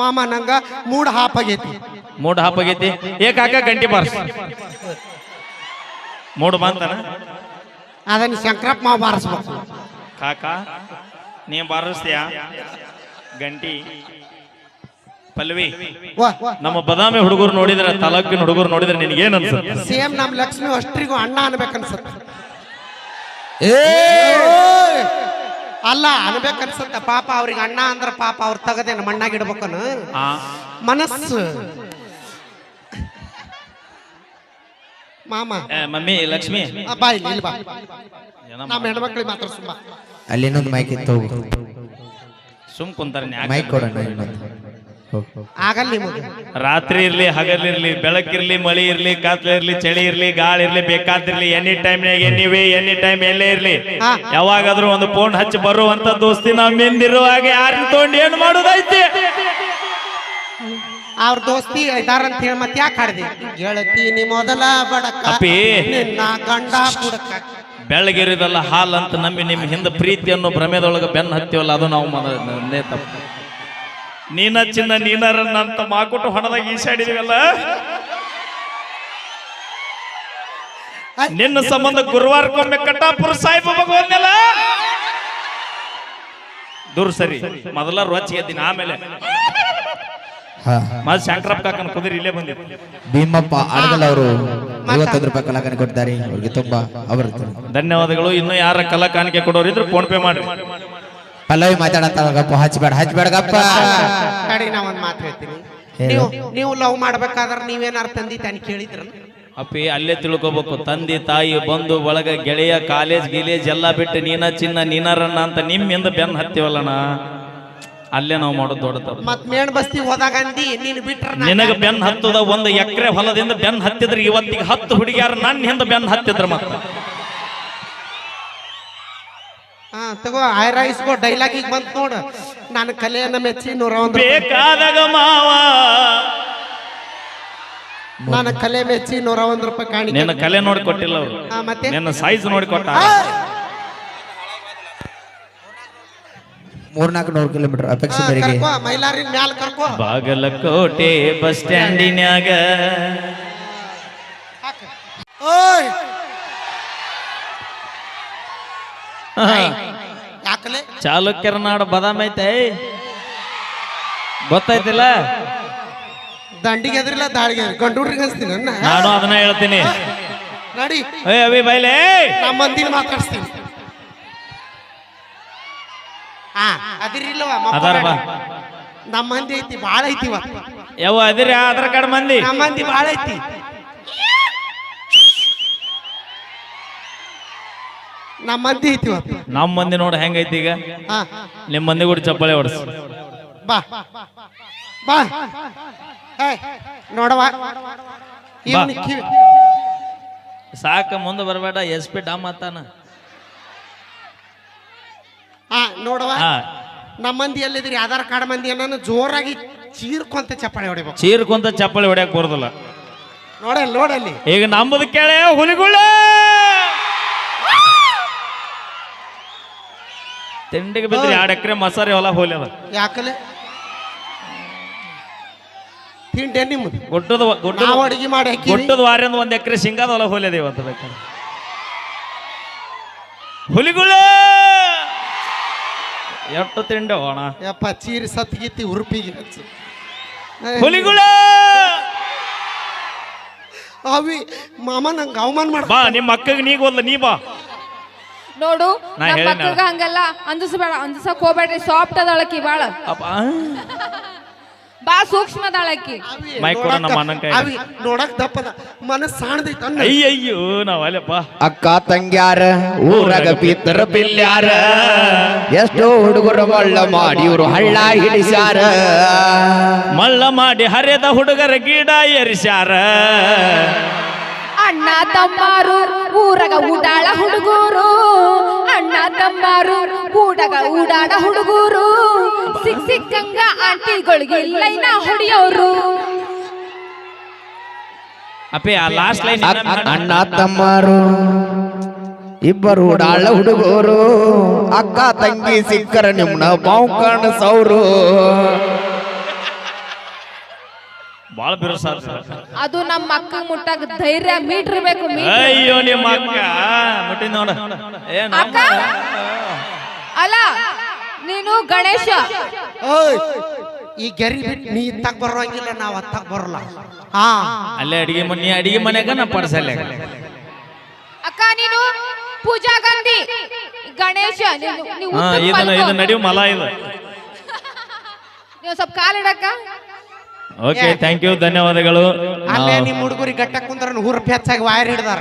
ಮಾಮ ನಂಗ ಮೂಡ್ ಹಾಪ್ ಆಗೈತಿ. ಮೂಡ್ ಹಾಪ್ ಆಗೈತಿ? ಏ ಕಾಕ ಗಂಟಿ ಬಾರ್ಸ್. ಮೂಡ್ ಬಂತನ? ಅದನ್ನ ಶಂಕರಪ್ಪ ಮಾವ ಬಾರಿಸ್ಬೇಕು. ಕಾಕ ನೀ ಬಾರಿಸ್ತೀಯ? ಗಂಟಿ ಪಲ್ವಿ ನಮ್ಮ ಬದಾಮಿ ಹುಡುಗರು ನೋಡಿದ್ರೆ ತಾಲೂಕಿನ ಹುಡುಗರು ನೋಡಿದ್ರೆ ನಿನಗೇನ್ ಅನ್ಸುತ್ತೆ? ಸೇಮ್ ನಮ್ಮ ಲಕ್ಷ್ಮಿ ಅಷ್ಟ್ರಿಗೂ ಅಣ್ಣ ಅನ್ಬೇಕನ್ಸತ್ತ. ಅಲ್ಲ ಅನ್ಬೇಕನ್ಸತ್ತ. ಪಾಪ ಅವ್ರಿಗೆ ಅಣ್ಣ ಅಂದ್ರ ಪಾಪ ಅವ್ರ ತಗದೇನ ಮಣ್ಣಾಗ ಇಡ್ಬೇಕನು ಆ. ಮನಸ್ಸು. ಮಾಮ. ಮಮ್ಮಿ ಲಕ್ಷ್ಮಿ. ಆ, ಬಾ ಇಲ್ಲಿ ಇಲ್ಲಿ ಬಾ? ನಮ್ಮ ಹೆಣ್ಮಕ್ಳಿಗೆ ಮಾತ್ರ ಸುಮ್ಮ. ಅಲ್ಲಿ ಇನ್ನೊಂದು ಮೈಕ್ ಇತ್ತು. ಸುಮ್ ಕುಂತಾರೆ ಮೈಕ್ ಕೊಡೋಣ ಇನ್ನೊಂದು. ಆಗಲ್ಲ ನಿಮಗೆ ರಾತ್ರಿ ಇರ್ಲಿ ಹಗಲಿರ್ಲಿ ಬೆಳಕಿರ್ಲಿ ಮಳಿ ಇರ್ಲಿ ಕಾತ್ಲೆ ಇರ್ಲಿ ಚಳಿ ಇರ್ಲಿ ಗಾಳಿ ಇರ್ಲಿ ಬೇಕಾದಿರ್ಲಿ ಎನಿ ಟೈಮ್ನಾಗ ಎನಿವೇ ಎನಿ ಟೈಮ್ ಎಲ್ಲೇ ಇರ್ಲಿ. ಯಾವಾಗಾದ್ರೂ ಒಂದು ಫೋನ್ ಹಚ್ಚಿ ಬರುವಂತ ದೋಸ್ತಿ ನಾವ್ ಹಾಗೆ ಯಾರನ್ನ ತಗೊಂಡು ಏನ್ ಮಾಡೋದೈತಿ? ಅವ್ರ ದೋಸ್ತಿ ಇದಾರ ಅಂತ ಹೇಳಿ ಮತ್ತೆ ಯಾಕೆ ಹಾಡ್ದೆ? ಗೆಳತಿ ನೀ ಮೊದಲ ಬಡಕ ಅಪ್ಪಿ. ನಿನ್ನ ಗಂಡ ಬುಡಕ. ಬೆಳಗಿರಿದಲ್ಲ ಹಾಲ್ ಅಂತ ನಂಬಿ ನಿಮ್ ಹಿಂದೆ ಪ್ರೀತಿ ಅನ್ನೋ ಭ್ರಮೆದೊಳಗೆ ಬೆನ್ನ ಹತ್ತಿವಲ್ಲ ಅದು ನಾವು ತಪ್ಪು. ನೀನ ಚಿನ್ನ ನೀನರನ್ನ ಅಂತ ಮಾಕೊಟ್ಟು ಹಣದಾಗ ಈಸಾಡಿದೀವಲ್ಲ? ನಿನ್ನ ಸಂಬಂಧ ಗುರುವಾರಕ್ಕೊಮ್ಮೆ ಕಟ್ಟಾಪುರ ಸಾಹಿಬ ಭಗವನ್ನೆಲ್ಲ ದೂರ ಸರಿ ಮೊದಲ ರೊಚ್ಚಿ ಎದ್ದಿನ ಆಮೇಲೆ. ಹಾ. ಮತ್ ಶಂಕರಪ್ಪ ಕಾಕನ ಕುದುರೆ ಇಲ್ಲೇ ಬಂದಿತ್ತು. ಭೀಮಪ್ಪ ಅಡಗಲ್ ಅವರು ಐವತ್ತೊಂದು ರೂಪಾಯಿ ಕಲಾಕನ ಕೊಟ್ಟಿದ್ದಾರೆ ಅವ್ರಿಗೆ ತುಂಬಾ ಅವರ ಧನ್ಯವಾದಗಳು ಇನ್ನು ಯಾರ ಕಲಾ ಕಾಣಿಕೆ ಕೊಡೋರು ಇದ್ರೆ ಫೋನ್ ಪೇ ಮಾಡ್ರಿ ಪಲ್ಲವಿ ಮಾತಾಡತ್ತಾಳಗಪ್ಪ ಹಚ್ಬೇಡ ಹಚ್ಬೇಡಗಪ್ಪ ಕಡೆ ನಾ ಒಂದ್ ಮಾತು ಹೇಳ್ತೀನಿ. ನೀವು ನೀವು ಲವ್ ಮಾಡ್ಬೇಕಾದ್ರೆ ನೀವೇನಾರ ತಂದಿ ತಾನು ಕೇಳಿದ್ರ ಅಪ್ಪಿ ಅಲ್ಲೇ ತಿಳ್ಕೊಬೇಕು. ತಂದೆ ತಾಯಿ ಬಂಧು ಬಳಗ ಗೆಳೆಯ ಕಾಲೇಜ್ ಗಿಲೇಜ್ ಎಲ್ಲ ಬಿಟ್ಟು ನೀನ ಚಿನ್ನ ನೀನರಣ್ಣ ಅಂತ ನಿಮ್ಮಿಂದ ಬೆನ್ ಹತ್ತಿವಲ್ಲಣ ಅಲ್ಲೇ ನಾವು ಮಾಡೋದು ದೊಡ್ಡ ತಪ್ಪು. ಮತ್ ಮೇಣ್ ಬಸ್ತಿ ಹೋದಾಗ ಅಂದಿ ನೀನ್ ಬಿಟ್ರ ನಿನಗ ಬೆನ್ ಹತ್ತದ? ಒಂದು ಎಕರೆ ಹೊಲದಿಂದ ಬೆನ್ ಹತ್ತಿದ್ರೆ ಇವತ್ತಿಗೆ ಹತ್ತು ಹುಡುಗಿಯಾರ ನನ್ನ ಹಿಂದ ಬೆನ್ ಹತ್ತಿದ್ರ ಮತ್ತ? ಹಾ ತಗೋ ಐರಾಯಿಸ್ಕೋ ಡೈಲಾಗ್ ಈಗ ಬಂತು ನೋಡು. ನಾನು ಕಲೆಯನ್ನ ಮೆಚ್ಚಿ ನೂರ ಒಂದು ಬೇಕಾದಾಗ ಮಾವ. ನಾನು ಕಲೆ ಮೆಚ್ಚಿ ನೂರ ಒಂದು ರೂಪಾಯಿ ಕಾಣಿ ನಿನ್ನ ಕಲೆ ನೋಡಿ ಕೊಟ್ಟಿಲ್ಲ ಅವರು. ಹಾ ಮತ್ತೆ? ನಿನ್ನ ಸೈಜ್ ನೋಡಿ ಕೊಟ್ಟ! ಮೂರ್ನಾಲ್ಕು ನೂರು ಕಿಲೋಮೀಟರ್ ಅಪೇಕ್ಷೆ ಆ, ಮೇರೆಗೆ ಕರ್ಕೋ ಮೈಲಾರಿನ ಮ್ಯಾಲ ಕರ್ಕೋ. ಬಾಗಲಕೋಟೆ ಬಸ್ ಸ್ಟ್ಯಾಂಡಿನ್ಯಾಗ. ಓಯ್! ಯಾಕಲೆ? ಚಾಲುಕ್ಯರ ನಾಡು ಬದಾಮ್ ಐತೆ ಗೊತ್ತೈತಿಲ್ಲ ದಂಡಿಗೆ ಎದ್ರಿಲ್ಲ ದಾಳಿಗೆ ಹಚ್ತೀನಿ ಅನ್ನ ನಾನು ಅದನ್ನ ಹೇಳ್ತೀನಿ. ನಡಿ. ಏ ಅವಿ ಬೈಲೆ ನಮ್ಮ ಮಂದಿನ ಮಾತಾಡಿಸ್ತೀನಿ. ಹಾ ಅದಿರಿಲ್ಲವ ಅದಾರ ಬಾ. ನಮ್ಮ ಮಂದಿ ಐತಿ ಬಾಳ ಐತಿ ಯಾವ ಅದಿರಿ ಆಧಾರ್ ಕಾರ್ಡ್ ಮಂದಿ. ನಮ್ಮ ಮಂದಿ ಬಾಳ ಐತಿ. ನಮ್ಮ ಮಂದಿ ಐತಿ ನಮ್ಮ ಮಂದಿ ನೋಡ ಹೆಂಗೈತಿ ಈಗ? ಹಾ. ನಿಮ್ಮ ಮಂದಿ ಕೂಡ ಚಪ್ಪಳೆ ಹೊಡ್ಸ. ಬಾ. ಬಾ. ನೋಡವ ಸಾಕ ಮುಂದೆ ಬರಬೇಡ ಎಸ್ ಪಿ ಡಾಮ್ ಅತ್ತಾನ ಹಾ ನೋಡವ ನಮ್ಮಂದಿ ನಮ್ಮ ಮಂದಿ ಎಲ್ಲಿದ್ರಿ? ಆಧಾರ್ ಕಾರ್ಡ್ ಮಂದಿ ಏನನ್ನ ಜೋರಾಗಿ ಚೀರ್ಕೊಂತ ಚಪ್ಪಳೆ ಹೊಡಿಬೇಕು. ಚೀರ್ಕೊಂತ ಚಪ್ಪಳೆ ಹೊಡ್ಯಾಕ್ ಬರೋದಿಲ್ಲ. ನೋಡಲ್ಲಿ ನೋಡಲ್ಲಿ. ಈಗ ನಮ್ಮದು ಕೇಳೆ ಹುಲಿಗುಳೆ ತಿಂಡಿಗೆ ಬಿದ್ರಿ ಎರಡು ಎಕರೆ ಮಸಾರಿ ಹೊಲ ಹೋಲಿ ಯಾಕಲೆ? ತಿಂಡೆ ನಿಮ್ಮದು ಗುಡ್ಡದ ಗುಡ್ಡ ನಾವು ಅಡಿಗೆ ಮಾಡಿ ಗುಡ್ಡದ ವಾರಿಂದ ಒಂದು ಎಕರೆ ಶೇಂಗಾದ ಹೊಲ ಹೋಲಿದೆ ಇವತ್ತು ಬೇಕಾದ್ರೆ ಹುಲಿಗುಳ ಎಷ್ಟು ತಿಂಡಿ ಹೋಣ ಯಪ್ಪ ಚೀರಿ ಸತ್ಗಿತ್ತಿ ಉರುಪಿಗೆ ಹಚ್ಚಿ. ಹುಲಿಗುಳ ಅವಿ ಮಾಮ ನಂಗೆ ಅವಮಾನ ಮಾಡ ಬಾ ನಿಮ್ಮ ಅಕ್ಕಗೆ ನೀ ಗೊಲ್ಲ ನೀ ಬಾ. ನೋಡು ನಾ ಹಂಗಲ್ಲ ಅಂದಿಸ್ಬೇಡ ಅಂದಿಸಕ್ ಹೋಗ್ಬೇಡ್ರಿ ಸಾಫ್ಟ್ ಅದಾಳಕಿ ಬಾಳ. ಅಪ್ಪ ಬಾ ಸೂಕ್ಷ್ಮ ಅದಾಳಕಿ ಅವಿ ಮೈಕ್ ಕೊಡು ನಮ್ಮ ಅಣ್ಣನ್ ಕೈಗೆ. ಅವಿ ನೋಡಕ್ ದಪ್ಪದ ಮನಸ್ಸು ಸಾಣದೈತ ಅನ್ನ ಅಯ್ಯಯ್ಯೋ ನಾವ್ ಅಲ್ಲಪ್ಪ ಅಕ್ಕ ತಂಗ್ಯಾರ ಊರಾಗ ಪಿತರ ಬಿಲ್ಯಾರ ಎಷ್ಟೋ ಹುಡುಗರು ಮಳ್ಳ ಮಾಡಿ ಇವ್ರು ಹಳ್ಳ ಹಿಡಿಸ್ಯಾರ. ಮಳ್ಳ ಮಾಡಿ ಹರಿದ ಹುಡುಗರ ಗಿಡ ಎರಿಸ್ಯಾರ. ಅಣ್ಣ ತಮ್ಮಾರು ಊರಗ ಊಡಾಳ ಹುಡುಗೂರು. ಅಣ್ಣ ತಮ್ಮಾರು ಊಡಗ ಊಡಾಡ ಹುಡುಗರು. ಸಿಕ್ ಸಿಕ್ಕಂಗ ಆಂಟಿಗಳಿಗೆ ಲೈನ ಹೊಡಿಯೋರು. ಅಪ್ಪೆ ಆ ಲಾಸ್ಟ್ ಲೈನ್ ಅಣ್ಣ ತಮ್ಮರು ಇಬ್ಬರು ಡಾಳ ಹುಡುಗರು. ಅಕ್ಕ ತಂಗಿ ಸಿಕ್ಕರ ನಿಮ್ನ ಬಾವು ಸೌರು. ಬಾಳ ಬಿರುಸಾದ ಅದು ನಮ್ಮ ಅಕ್ಕ ಮುಟ್ಟಾಗ ಧೈರ್ಯ ಮೀಟರ್ ಬೇಕು ಮೀಟರ್. ಅಯ್ಯೋ ನಿಮ್ಮ ಅಕ್ಕ. ಮುಟ್ಟಿ ನೋಡ. ಏ ಅಕ್ಕ? ಅಲ್ಲ ನೀನು ಗಣೇಶ. ಓಯ್ ಈ ಗೆರಿ ಬಿಟ್ಟು ನೀ ಇತ್ತಾಗ ಬರೋಂಗಿಲ್ಲ ನಾವು ಅತ್ತಾಗ ಬರಲ್ಲ. ಹಾ. ಅಲ್ಲೇ ಅಡಿಗೆ ಮನೆ ಅಡಿಗೆ ಮನೆಗ ನಾ ಪಡಿಸಲ್ಲ. ಅಕ್ಕ ನೀನು ಪೂಜಾ ಗಾಂಧಿ. ಗಣೇಶ ನೀನು- ನೀವು ಹಾ ಉದ್ದಕ್ ಇದನ್ನ ಮಲ್ಕೋ. ಇದು ನಡಿ ಮಲ ಇದು. ನೀವು ಸ್ವಲ್ಪ ಕಾಲಿಡಕ್ಕ. ಓಕೆ ಥ್ಯಾಂಕ್ ಯು ಧನ್ಯವಾದಗಳು. ಅಲ್ಲೇ ನಿಮ್ಮ ಹುಡುಗರಿಗೆ ಗಟ್ಟ ಕುಂದ್ರ ರೂಪಾಯಿ ಹೆಚ್ಚಾಗಿ ವಾಯರ್ ಹಿಡ್ದಾರ.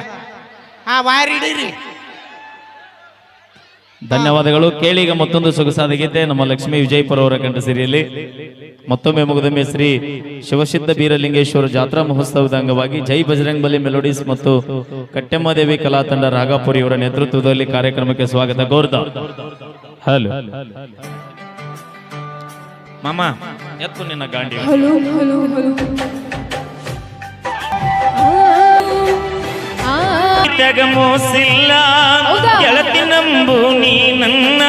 ಆ ವಾಯರ್ ಹಿಡೀರಿ. ಧನ್ಯವಾದಗಳು. ಕೇಳಿ ಈಗ ಮತ್ತೊಂದು ಸೊಗಸಾದ ಗೀತೆ ನಮ್ಮ ಲಕ್ಷ್ಮೀ ವಿಜಯಪುರ ಅವರ ಕಂಠ ಸಿರಿಯಲ್ಲಿ. ಮತ್ತೊಮ್ಮೆ ಮುಗಿದೊಮ್ಮೆ ಶ್ರೀ ಶಿವಸಿದ್ಧ ಬೀರಲಿಂಗೇಶ್ವರ ಜಾತ್ರಾ ಮಹೋತ್ಸವದ ಅಂಗವಾಗಿ ಜೈ ಬಜರಂಗ್ ಬಲಿ ಮೆಲೋಡೀಸ್ ಮತ್ತು ಕಟ್ಟೆಮ್ಮದೇವಿ ಕಲಾ ತಂಡ ರಾಗಾಪುರಿ ಅವರ ನೇತೃತ್ವದಲ್ಲಿ ಕಾರ್ಯಕ್ರಮಕ್ಕೆ ಸ್ವಾಗತ. ಗೌರವ ಹಲೋ. ಮಾಮ ಎತ್ತು ನಿನ್ನ ಗಾಂಡಿ. Hello hello hello. ತೆಗ ಮೋಸಿಲ್ಲ? ಗೆಳತಿ ನಂಬು ನೀ ನನ್ನ.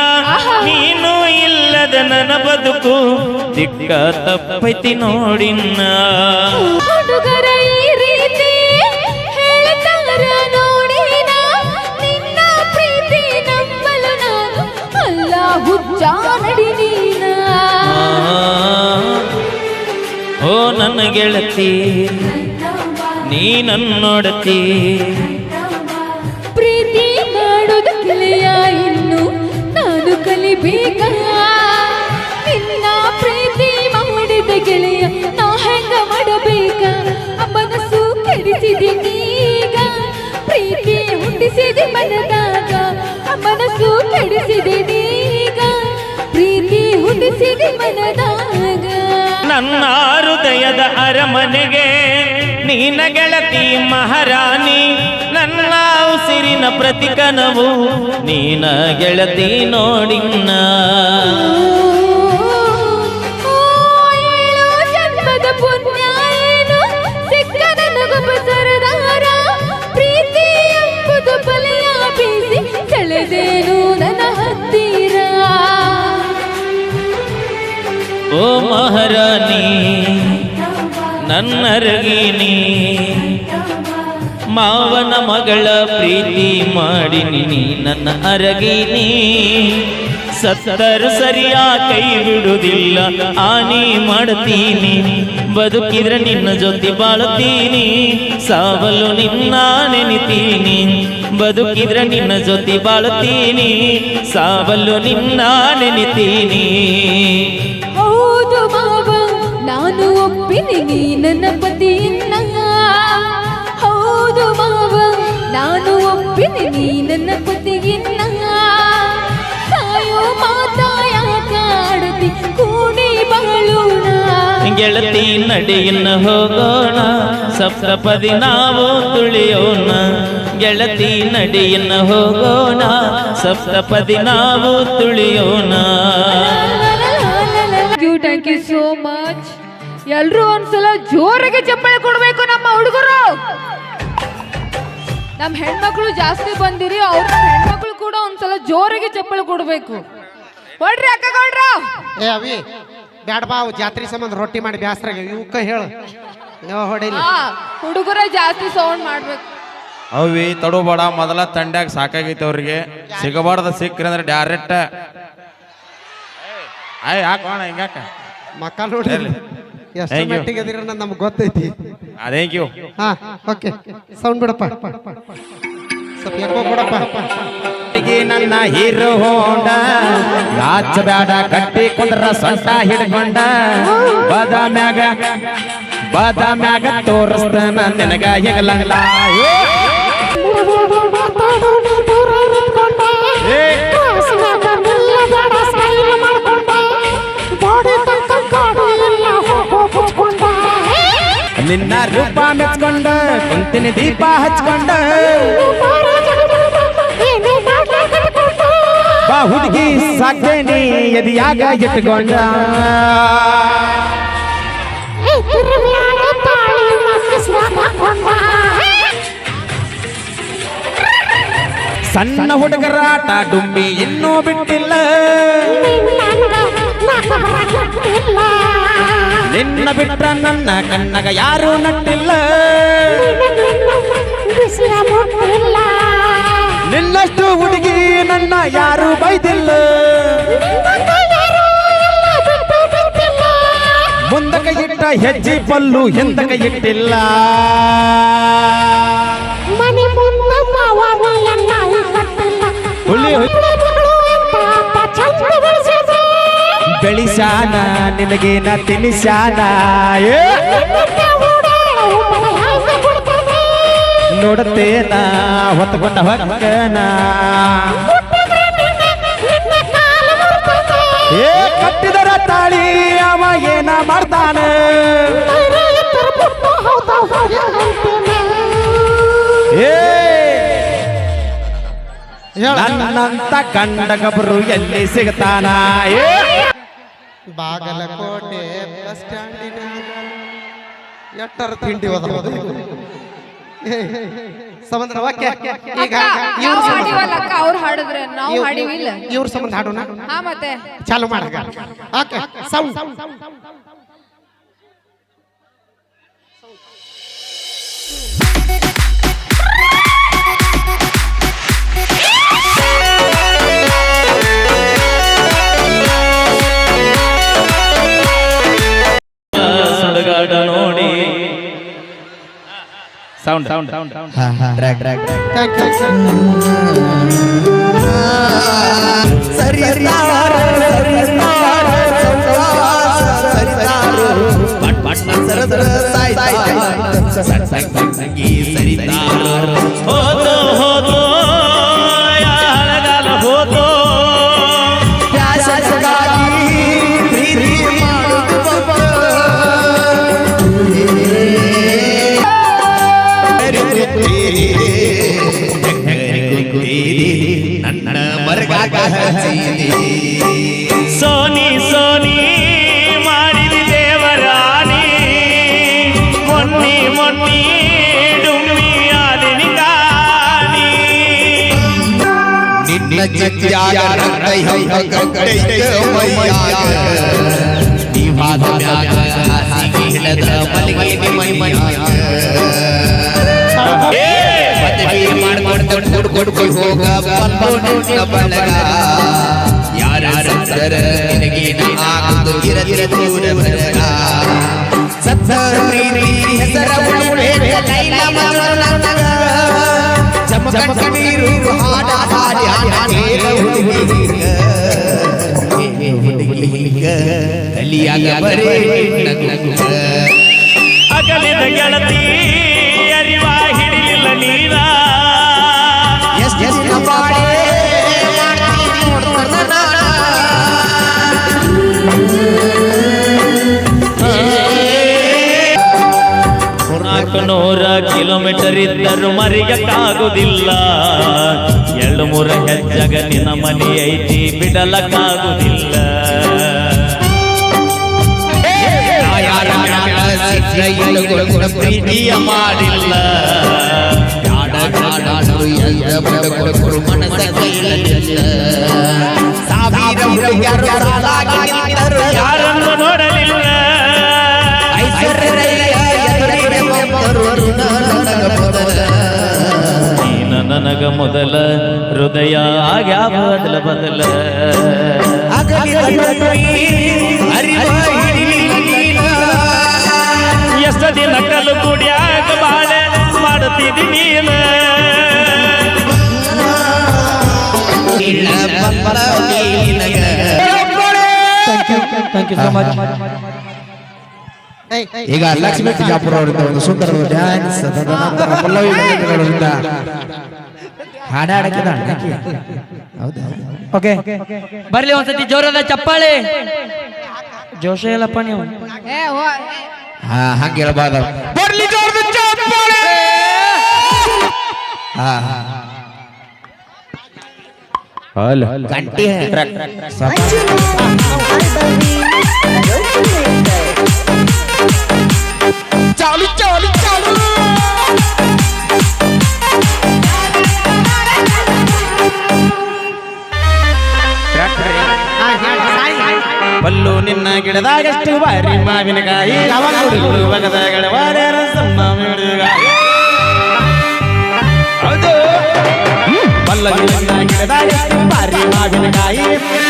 ನೀನು ಇಲ್ಲದ ನನ್ನ ಬದುಕು ದಿಕ್ಕ ತಪ್ಪೈತಿ ನೋಡಿನ್ನ. ನನ್ನ ಗೆಳತಿ ನೀ ನನ್ನೊಡತಿ ಪ್ರೀತಿ ಮಾಡೋದು ಗೆಳೆಯ ಇನ್ನು ನಾನು ಕಲಿಬೇಕ ನಿನ್ನ ಪ್ರೀತಿ ಮಾಡಿದ ಗೆಳೆಯ ನಾ ಹೆಂಗ ಮಾಡಬೇಕ? ಮನಸ್ಸು ನೀಗ. ಪ್ರೀತಿ ಹುಟ್ಟಿಸಿದೆ ಮನದಾಗ ಮನಸ್ಸು ನೀಗ. ಪ್ರೀತಿ ಹುಟ್ಟಿಸಿದೆ ಮನದಾಗ. ನನ್ನ ಹೃದಯದ ಅರಮನೆಗೆ ನೀನ ಗೆಳತಿ ಮಹಾರಾಣಿ ನನ್ನ ಉಸಿರಿನ ಪ್ರತಿಕನವು ನೀನ ಗೆಳತಿ ನೋಡಿನ್ನ. ಓ ಮಹಾರಾಣಿ, ನನ್ನರಗಿನಿ, ಮಾವನ ಮಗಳ ಪ್ರೀತಿ ಮಾಡಿನಿ ನೀ ನನ್ನ ಅರಗಿನಿ. ಸತ್ತರು ಸರಿಯಾ ಕೈ ಬಿಡುವುದಿಲ್ಲ ಆನಿ ಮಾಡ್ತೀನಿ. ಬದುಕಿದ್ರೆ ನಿನ್ನ ಜೊತೆ ಬಾಳುತ್ತೀನಿ ಸಾವಲು ನಿನ್ನ ನೆನಿತೀನಿ. ಬದುಕಿದ್ರೆ ನಿನ್ನ ಜೊತೆ ಬಾಳುತ್ತೀನಿ ಸಾವಲು ನಿನ್ನ ನೆನಿತೀನಿ. ನೀ ನನ್ನ ಪತಿಯನ್ನ ಹೌದು ಮಾವ ನಾನು ಒಪ್ಪಿನಿ ನೀ ನನ್ನ ಪತಿಯನ್ನ ಸಾಯೋ ಮಾತಾಯ ಕಾಡತಿ ಕೂಡಿ ಬಾಳೋಣ ಗೆಳತಿ ನಡಿಯನ್ನ ಹೋಗೋಣ ಸಪ್ತಪದಿ ನಾವು ತುಳಿಯೋಣ ಗೆಳತಿ ನಡಿಯನ್ನ ಹೋಗೋಣ ಸಪ್ತಪದಿ ನಾವು ತುಳಿಯೋಣ you thank you so much ಎಲ್ರೂ ಒಂದ್ಸಲ ಜೋರಾಗಿ ಚಪ್ಪಳೆ ಕೊಡ್ಬೇಕು ನಮ್ಮ ಹುಡುಗರು. ನಮ್ಮ ಹೆಣ್ಮಕ್ಳು ಜಾಸ್ತಿ ಬಂದಿರಿ ಅವ್ರ ಹೆಣ್ಮಕ್ಳು ಕೂಡ ಒಂದ್ಸಲ ಜೋರಾಗಿ ಚಪ್ಪಳೆ ಕೊಡ್ಬೇಕು. ಹೊಡ್ರಿ ಅಕ್ಕ ಗೌಡ್ರ. ಏ ಅವಿ ಬ್ಯಾಡ ಬಾ ಅವು ಜಾತ್ರೆ ಸಂಬಂಧ ರೊಟ್ಟಿ ಮಾಡಿ ಬ್ಯಾಸ್ರ ಇವಕ್ಕ ಹೇಳು. ನೀವು ಹೊಡಿಲಿ ಆ ಹುಡುಗರ ಜಾಸ್ತಿ ಸೌಂಡ್ ಮಾಡ್ಬೇಕು. ಅವಿ ತಡೋಬೇಡ ಮೊದಲ ತಂಡ್ಯಾಗ ಸಾಕಾಗೈತೆ ಅವ್ರಿಗೆ. ಸಿಗಬಾರ್ದ ಸಿಕ್ಕ್ರಿ ಅಂದ್ರೆ ಡೈರೆಕ್ಟ್ ಆಯ್ ಯಾಕೆ ಹಿಂಗಾಕ? ಮಕ್ಕಳು ನೋಡಿ ಎಷ್ಟು. ಮಟ್ಟಿಗೆ ಅದಿರ ನಮ್ಗೆ ಗೊತ್ತೈತಿ. ಅದೇಂಕ್ ಯು ಹಾ ಓಕೆ ಸೌಂಡ್ ಬಿಡಪ್ಪ. ಸ್ವಲ್ಪ ಎಕೋ ಕೊಡಪ್ಪ. ನನ್ನ ಹೀರೋ ಹೋಂಡ. ನಾಚ ಬ್ಯಾಡ ಕಟ್ಟಿ ಕುಂದ್ರ ಸೊಂಟ ಹಿಡ್ಕೊಂಡ. ಬಾದಾಮ್ಯಾಗ ಬಾದಾಮ್ಯಾಗ ತೋರಿಸ್ತಾನ ನಿನಗ ಹೆಗಲಂಗ್ಲ. ನಿನ್ನ ರೂಪ ಮೆಚ್ಕೊಂಡ, ಕುಂತಿನಿ ದೀಪ ಹಚ್ಕೊಂಡ. ಬಾ ಹುಡುಗಿ, ಸಾಕ್ತೇನಿ ಎದಿಯಾಗ ಇಟ್ಕೊಂಡ ಸಣ್ಣ ಹುಡುಗರ ಆಟ ಡುಮ್ಮಿ ಇನ್ನೂ ಬಿಟ್ಟಿಲ್ಲ. ನಿನ್ನ ಬಿಟ್ಟ ನನ್ನ ಕಣ್ಣಗ ಯಾರು ನಟ್ಟಿಲ್ಲ. ನಿನ್ನಷ್ಟು ಹುಡುಗಿ ನನ್ನ ಯಾರು ಬೈದಿಲ್ಲ. ಮುಂದಕ್ಕೆ ಇಟ್ಟ ಹೆಜ್ಜೆ ಪಲ್ಲು ಹಿಂದಕ್ಕೆ ಇಟ್ಟಿಲ್ಲ. ಬೆಳಿಸಾನ ನಿನಗೇನ ತಿನಿಸಾನ ಏ? ನೋಡುತ್ತೇನ ಹೊತ್ತುಕೊಂಡ ಹೊಕ್ಕನ? ಏ ಕಟ್ಟಿದರ ತಾಳಿ ಅವ ಏನ ಮಾಡ್ತಾನ? ಏ ನನ್ನಂತ ಕಂಡ ಗಬರು ಎಲ್ಲಿ ಸಿಗ್ತಾನ? ಏ ಬಾಗಲಕೋಟೆ ಬಸ್ ಸ್ಟ್ಯಾಂಡಿನ ಎಟ್ಟರ ತಿಂಡಿ ಹೋದ ಸಂಬಂಧ ವಾಕ್ಯ ಈಗ ಇವ್ರ ನಾವು ಸಂಬಂಧ. ಹಾಡಿವಲ್ಲ ಅಕ್ಕ ಅವ್ರು ಹಾಡಿದ್ರೆ ನಾವು ಹಾಡಿವಿಲ್ಲ ಇವ್ರ ಸಂಬಂಧ ಹಾಡೋಣ? ಹಾ ಮತ್ತೆ. ಚಾಲು ಮಾಡಕ okay sound sound sound sound thank you ಸರಿದಾರ ಸರಿದಾರ ಸೌಕಾಸ ಸರಿದಾರು ಮದುವೆ ಮಾಡ್ಕೊಂಡು ಕೊಡ್ ಕೊಡ್ಕೊಂಡು ಹೋಗ ಬಂದು ನಿನ್ನ ಬಳಗ. ಯಾರ ಸತ್ತರ ನಿನಗೇನ ಆಗುವುದು ಇರದಿರ ದೂರ ಬರಗ. ಸತ್ತ ಪ್ರೀತಿ ಹೆಸರ ಉಳಿದ ಲೈಲ ಮನೋರಂಗ. ಚಮಕಂಡ ನೀರು ಹಾಡ ಅಗಲಿದ ಗೆಳತಿ ಅರಿವ ಹಿಡಿಲಿಲ್ಲ ನೀರ ನೂರ ಕಿಲೋಮೀಟರ್ ಇದ್ದರೂ ಮರಿಯಕ್ಕಾಗುದಿಲ್ಲ ಎರಡು ಮೂರ ಹೆಜ್ಜಗ ನಿನ್ನ ಮನೆ ಐತಿ ಬಿಡಲಕ್ಕಾಗುದಿಲ್ಲ. ಯಾರ ಮ್ಯಾಗ ಸಿಟ್ಟ ಇಲ್ಲಗೊಂಡ ಪ್ರೀತಿಯ ಮಾಡಿಲ್ಲ ಬ್ಯಾಡ ಬ್ಯಾಡಾಡು ಎಂದ ನನಗ ಮೊದಲ. ಹೃದಯ ಆಗ್ಯಾವ ಬದಲ ಬದಲ. ಎಷ್ಟ ದಿನ ಕಲ್ಲು ಕುಡಿಯಾಗ ಬಾಳೆ ಮಾಡುತ್ತಿದ್ದಿ ನೀನು ನಿನ್ನ ಬಂಬಲ ನೀನಗ. ಈಗ ಲಕ್ಷ್ಮೀ ಬಿಜಾಪುರ ಅವರಿಂದ ಒಂದು ಸುಂದರವಾದ ಡ್ಯಾನ್ಸ್ ಪಲ್ಲವಿ ಗೀತೆಗಳಿಂದ ಹಾಡಾಡಕ್ಕಿದ ಹೌದಾ ಓಕೆ. ಬರ್ಲಿ ಒಂದ್ಸತಿ ಜೋರಾದ ಚಪ್ಪಾಳೆ. ಜೋಶ ಇಲ್ಲಪ್ಪ ನೀವು. ಏ ಹೋ ಹಾ ಹಂಗಿರಬಾರ್ದು ಬರ್ಲಿ ಜೋರದ ಚಪ್ಪಾಳೆ. ಹಾ ಗಂಟೆ ಚಾಲು ಚಾಲು ಚಾಲು. ಬಲ್ಲು ನಿನ್ನ ಗಿಡದಾಗಷ್ಟು ಬಾರಿ ಮಾವಿನಕಾಯಿ. ಬಗದ ಗಿಡವಾರ ಹೌದು. ಬಲ್ಲ ನಿನ್ನ ಗಿಡದಾಗಷ್ಟು ಬಾರಿ ಮಾವಿನಕಾಯಿ.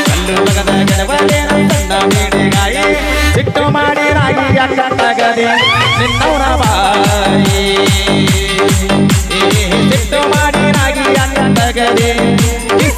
ಬಲ್ಲು ಬಗದ ಗಿಡವಾರ ಸಣ್ಣ ಮೇಡಿಗಾಯಿ ಸಿಟ್ಟು ಮಾಡಿ ರಾಗಿ ಯಾಕಂತಾಗದೆ ನಿನ್ನವರ ಬಾಯಿ. ಸಿಟ್ಟು ಮಾಡಿ ರಾಗಿ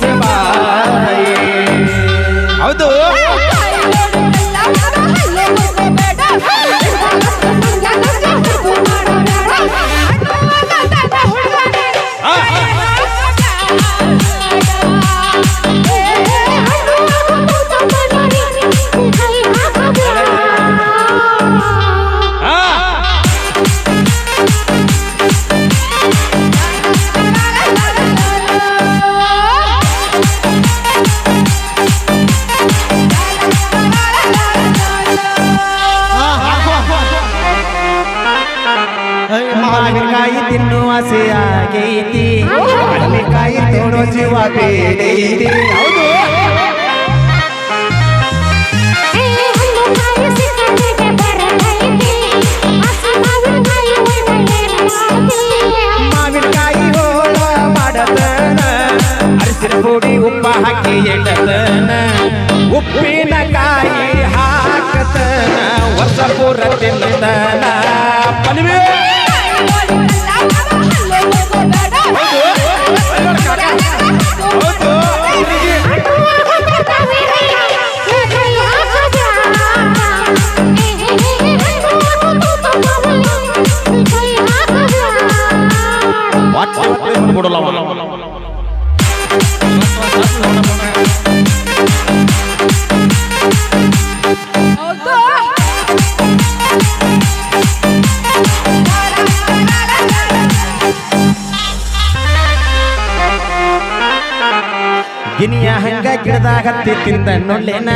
ಗಿನಿಯ ಹಂಗ ಗಿಡದಾಗ ಹತ್ತಿ ತಿಂದ ನೊಳ್ಳೆನ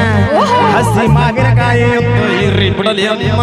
ಹಸಿ ಮಾವಿನಕಾಯಿ ಎತ್ತು ಇರ್ರಿ ಬಿಡಲಿ ಅಮ್ಮ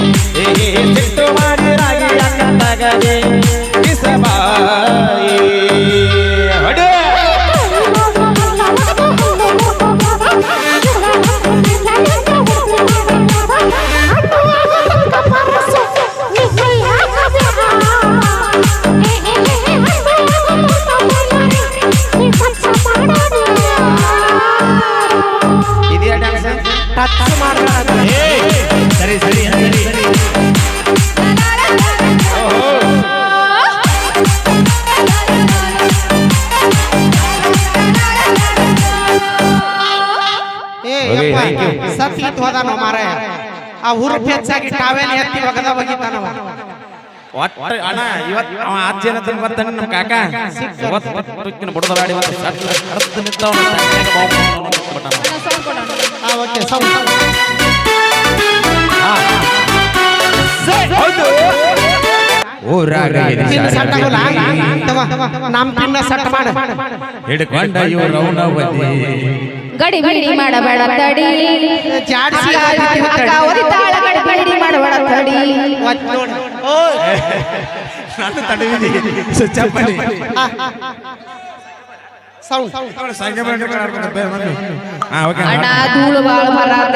ಹೆಚ್ಚಾಗಿ ಟಾವೆಲ್ ಎತ್ತಿ ಒಗದ ಒಗಿತಾನವ? ಒಟ್ಟ ಅಣ್ಣ ಇವತ್ತು ಅವ ಅಜ್ಜಿ ಏನಂತ ಗೊತ್ತ ನಮ್ಮ ಕಾಕ? ಇವತ್ತು ಬಡದ ಗಾಡಿ ಮತ್ತೆ ಅರ್ಧ ನಿಂತವ ಸೌಂಡ್ ಕೊಡೋಣ ಆ ಓಕೆ ಹೌದು. ಊರಾಗ ಪಿನ್ನ ಸಟ್ ಮಾಡ. ಹಿಡ್ಕೊಂಡ ಇವ್ರು ಗಡಿ ಬಿಡಿ ಮಾಡಬೇಡ ತಡಿ ಜಾಡ್ಸಿ ಅಕ್ಕ ಒದಿತಾಳ ಗಡಿ ಬಿಡಿ ಮಾಡಬೇಡ ತಡಿ. ಓ. ನಾನು ತಡವಿದಿ ಚಪ್ಪಲಿ ಸೌಂಡ್ ಸಂಖ್ಯೆ ಹಾ ಓಕೆ. ಅಣ್ಣ ಧೂಳು ಬಾಳ ಬರಾತೆ